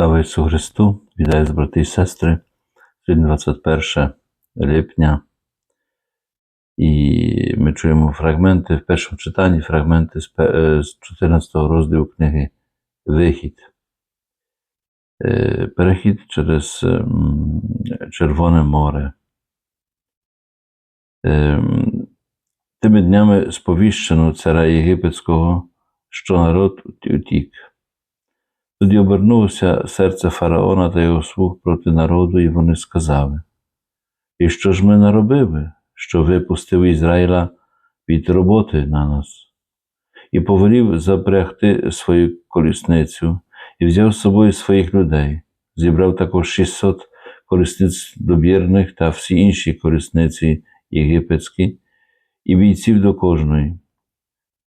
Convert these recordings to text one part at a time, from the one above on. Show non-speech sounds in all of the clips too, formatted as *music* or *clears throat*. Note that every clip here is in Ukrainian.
Слава Ісусу Христу! Вітаю з брати і сестри. Сьогодні 21 липня. І ми чуємо фрагменти в першому читанні, фрагменти з пе- е, 14 розділу книги Вихід. Е, Перехід через Червоне море. Ем, Тими днями сповіщено царя Єгипетського, що народ утік. Тоді обернулося серце фараона та його слуг проти народу, і вони сказали: І що ж ми наробили, що випустив Ізраїля від роботи на нас? І повелів запрягти свою колісницю, і взяв з собою своїх людей, зібрав також 600 колісниць добірних та всі інші колісниці єгипетські, і бійців до кожної.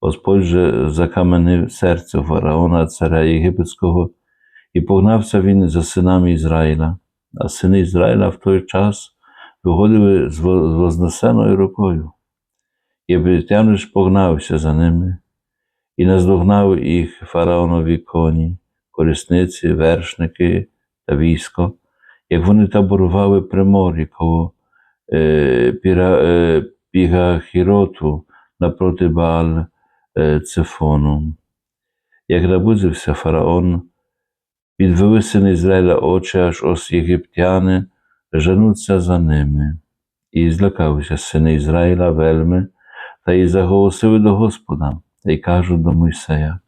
Господь же закаменив серце фараона, царя Єгипетського, і погнався він за синами Ізраїля, а сини Ізраїля в той час виходили з во- вознесеною рукою. І єгиптяни ж погнався за ними, і наздогнав їх фараонові коні, колісниці, вершники та військо, як вони таборували при морі коло е, піра, е, Пігахіроту напроти Бааль е, Цефону. Як набудився фараон, підвели сини Ізраїля очі, аж ось єгиптяни женуться за ними. І злякалися сини Ізраїля вельми, та й заголосили до Господа, та й кажуть до Мойсея.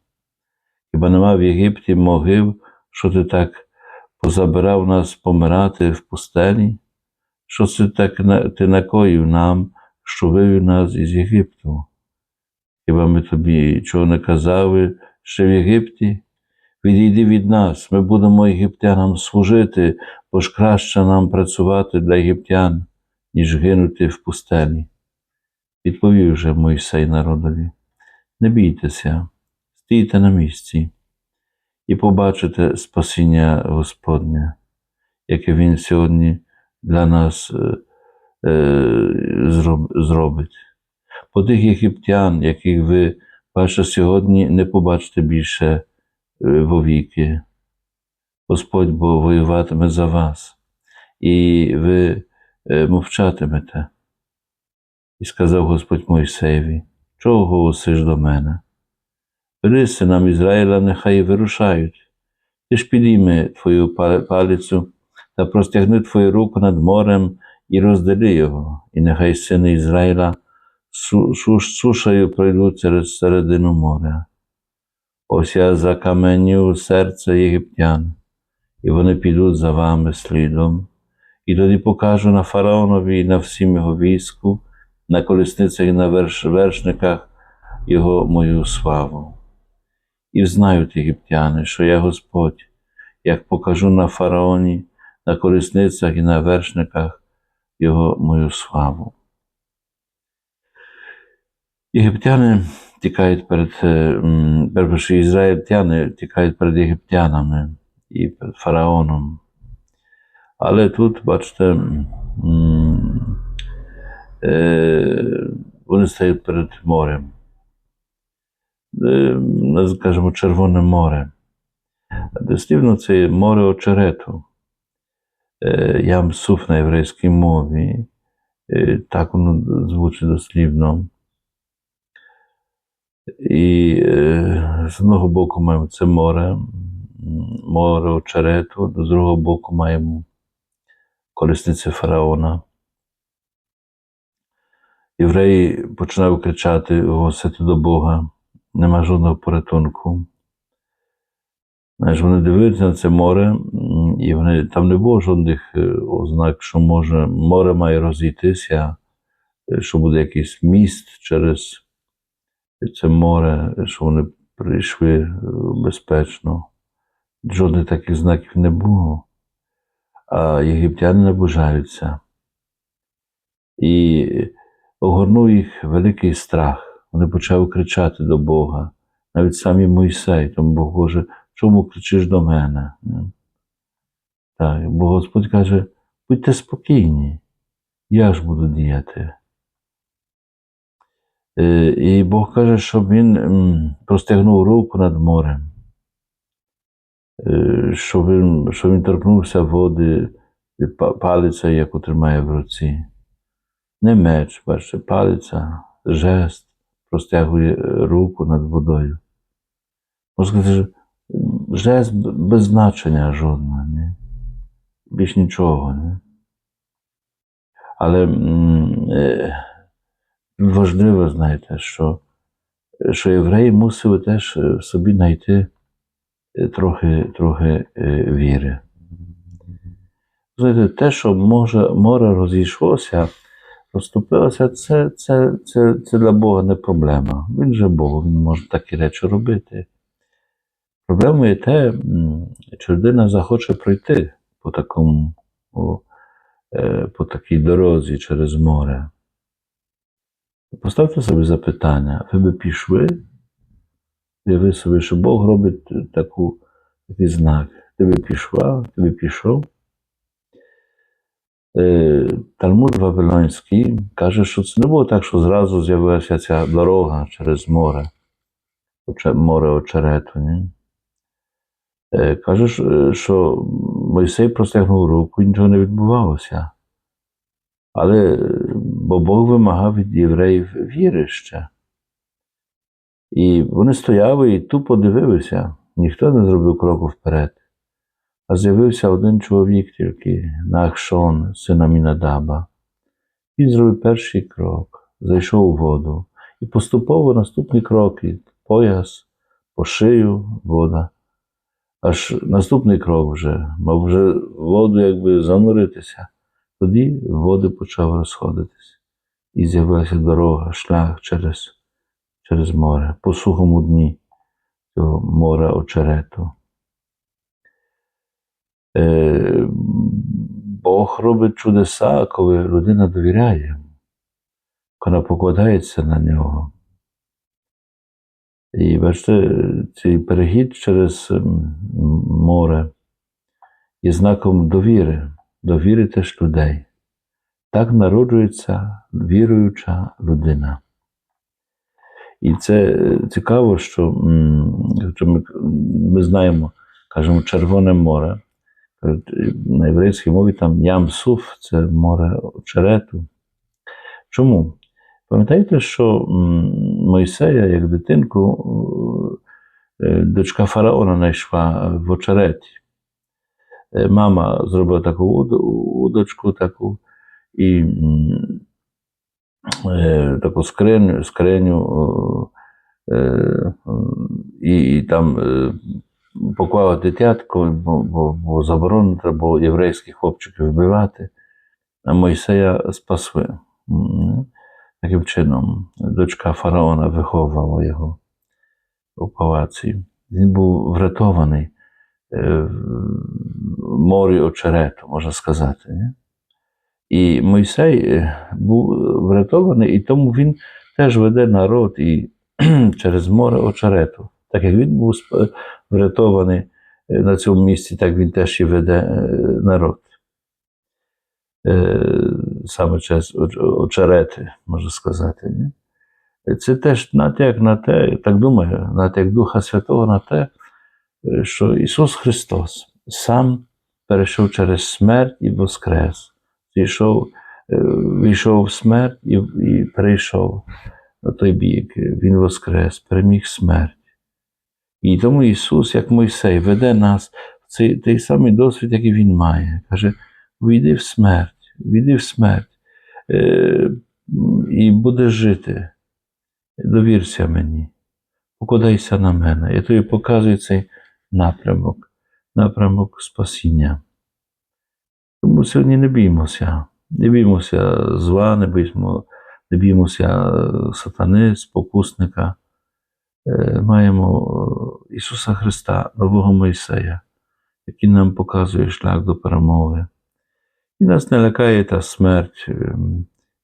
Хіба нема в Єгипті могил, що ти так позабирав нас помирати в пустелі? Що це так ти накоїв нам, що вивів нас із Єгипту? Хіба ми тобі чого не казали ще в Єгипті? Відійди від нас, ми будемо єгиптянам служити, бо ж краще нам працювати для єгиптян, ніж гинути в пустелі. Відповів же Мойсей народові: Не бійтеся, стійте на місці і побачите спасіння Господнє, яке Він сьогодні для нас е, е, зроб- зробить. По тих єгиптян, яких ви бачите сьогодні, не побачите більше е, вовіки. Господь бо воюватиме за вас, і ви е, мовчатимете. І сказав Господь Мойсеєві, чого голосиш до мене? Бери синам Ізраїля, нехай вирушають. Ти ж підійми твою па- палицю та простягни твою руку над морем і роздели його, і нехай сини су- сушею пройдуть через середину моря. Ось я закаменю серце єгиптян, і вони підуть за вами слідом, і тоді покажу на фараонові і на всім його війську, на колісницях і на верш, вершниках його мою славу. І знають єгиптяни, що я Господь, як покажу на фараоні, на колісницях і на вершниках його мою славу. Єгиптяни тікають перед е, перше, ізраїльтяни тікають перед єгиптянами і перед фараоном. Але тут, бачите, е, вони стоять перед морем. Е, ну, Червоне море. Дослівно це море очерету. Ям суф на єврейській мові. Так воно звучить дослівно. І е, з одного боку маємо це море, море очерету, з другого боку маємо колісниці фараона. Євреї починали кричати, голосити до Бога, нема жодного порятунку. Знаєш, вони дивилися на це море, і вони, там не було жодних е, ознак, що може, море має розійтися, е, що буде якийсь міст через це море, що вони прийшли безпечно. Жодних таких знаків не було. А єгиптяни наближаються. І огорнув їх великий страх. Вони почали кричати до Бога. Навіть самі Мойсей, тому Бог Боже, чому кричиш до мене? Так, бо Господь каже, будьте спокійні, я ж буду діяти. Е, І Бог каже, щоб він простягнув руку над морем. е, що він, що він торкнувся води е, па- палицею, яку тримає в руці. Не меч, бачите, палиця, жест, простягує руку над водою. Можна сказати, жест без значення жодного, не? більш нічого. Не? Але важливо, знаєте, що, що євреї мусили теж е, собі знайти е, трохи, трохи е, віри. Знаєте, те, що може, море розійшлося, розступилося, це, це, це, це для Бога не проблема. Він же Бог, він може такі речі робити. Проблемою є те, чи людина захоче пройти по такому, по такій дорозі через море. Поставте собі запитання, ви би пішли, уяви собі, що Бог робить таку, знак. Ти би пішла, ти би пішов. Е, Талмуд Вавилонський каже, що це не було так, що зразу з'явилася ця дорога через море, море очерету. Ні? Е, Каже, що- що Мойсей простягнув руку і нічого не відбувалося. Але бо Бог вимагав від євреїв віри ще. І вони стояли і тупо дивилися, ніхто не зробив кроку вперед. А з'явився один чоловік тільки, Нахшон, сина Мінадаба. Він зробив перший крок, зайшов у воду. І поступово наступні кроки пояс, по шию, вода. Аж наступний крок вже, мав вже воду якби зануритися. Тоді води почав розходитись. І з'явилася дорога, шлях через, через море, по сухому дні цього моря очерету. Е, Бог робить чудеса, коли людина довіряє вона покладається на нього. І бачите, цей перехід через море є знаком довіри, довіри теж людей. Так народжується віруюча людина. І це е, цікаво, що, ми, ми знаємо, кажемо, Червоне море. На єврейській мові там Ям-Суф це море очерету. Чому? Пам'ятаєте, що Мойсея, як дитинку, е, дочка фараона знайшла в очереті. Е, Мама зробила таку удочку таку і е, таку скриню, скриню е, і, і там поклала дитятко, бо, бо, бо заборонено треба було єврейських хлопчиків вбивати, а Мойсея спасли. Таким чином, дочка фараона виховувала його у палаці. Він був врятований морі очерету, можна сказати. Не? І Мойсей е, був врятований, і тому він теж веде народ і *clears throat* через море очерету. Так як він був врятований е, на цьому місці, так він теж і веде е, народ. Е, Саме через очерети, можна сказати. Ні? Це теж натяк на те, так думаю, натяк Духа Святого на те, е, що Ісус Христос сам перейшов через смерть і воскрес. Е, війшов в смерть і, і перейшов на той бік. Він воскрес, переміг смерть. І тому Ісус, як Мойсей, веде нас в цей той самий досвід, який Він має. Каже: війди в смерть, війди в смерть е, і будеш жити. Довірся мені, покладайся на мене. Я тобі показую цей напрямок, напрямок спасіння. Тому сьогодні не біймося, не біймося зла, не біймо, не біймося е, сатани, спокусника. Е, Маємо е, Ісуса Христа, нового Мойсея, який нам показує шлях до перемоги. І нас не лякає та смерть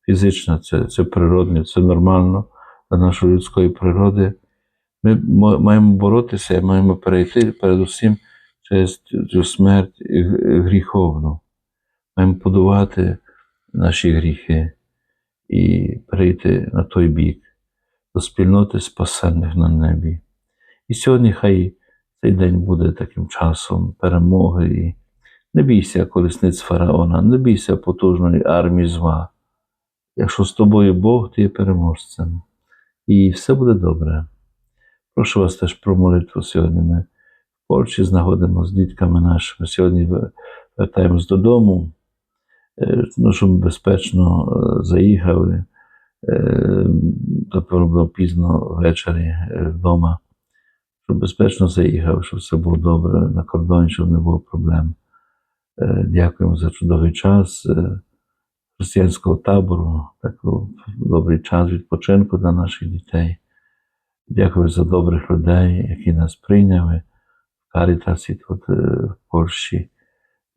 фізична, це, це природне, це нормально для нашої людської природи. Ми маємо боротися, маємо перейти передусім через цю- смерть гріховну. Маємо подувати наші гріхи і перейти на той бік, до спільноти спасенних на небі. І сьогодні хай цей день буде таким часом перемоги. І не бійся колісниць фараона, не бійся потужної армії зла. Якщо з тобою Бог, ти є переможцем. І все буде добре. Прошу вас теж про молитву сьогодні. Ми в Польщі знаходимо з дітками нашими. Сьогодні вертаємось додому, е, ну, щоб безпечно е, заїхали. Е, Напевно, було пізно ввечері вдома, щоб безпечно заїхав, щоб все було добре на кордоні, щоб не було проблем. Дякуємо за чудовий час християнського табору, такий добрий час відпочинку для наших дітей. Дякую за добрих людей, які нас прийняли в Карітасі тут е, в Польщі.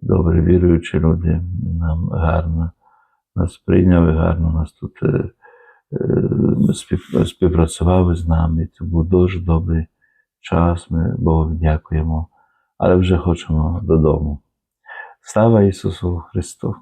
Добрі віруючі люди нам гарно нас прийняли, гарно нас тут е, е, спів- співпрацювали з нами. Це був дуже добрий час. Ми Богу дякуємо, але вже хочемо додому. Слава Ісусу Христу!